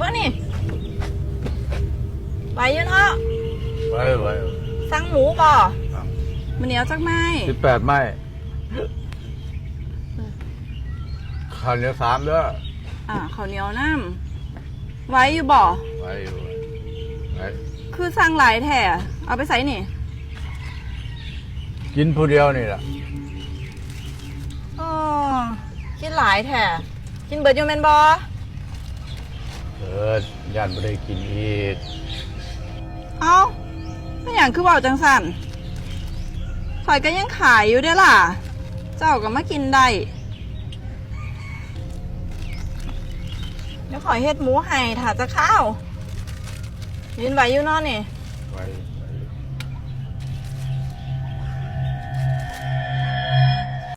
ปะนี่ไหวอยู่เนาะไว้ไว้สั่งหมูบ่มันเหนียวจักไม้สิบแปดไม้ข้าวเหนียวสามเด้ออ่าข้าวเหนียวน้ำไหวอยู่บ่ไว้อยู่ไว้คือสั่งหลายแท่เอาไปใส่นี่กินผู้เดียวนี่แหละอ๋อกินหลายแท่กินเบิดอยู่แมนบอ เออย่านไม่ได้กินอีกเอาเป็นอย่างคือเบาจังสันข่อยก็ยังขายอยู่เด้อล่ะ เจ้าก็มากินได้เดี๋ยวขอยเฮ็ดหมูให้ถ้าจะข้าวยืนไหวอยู่เนอนนี่ไว้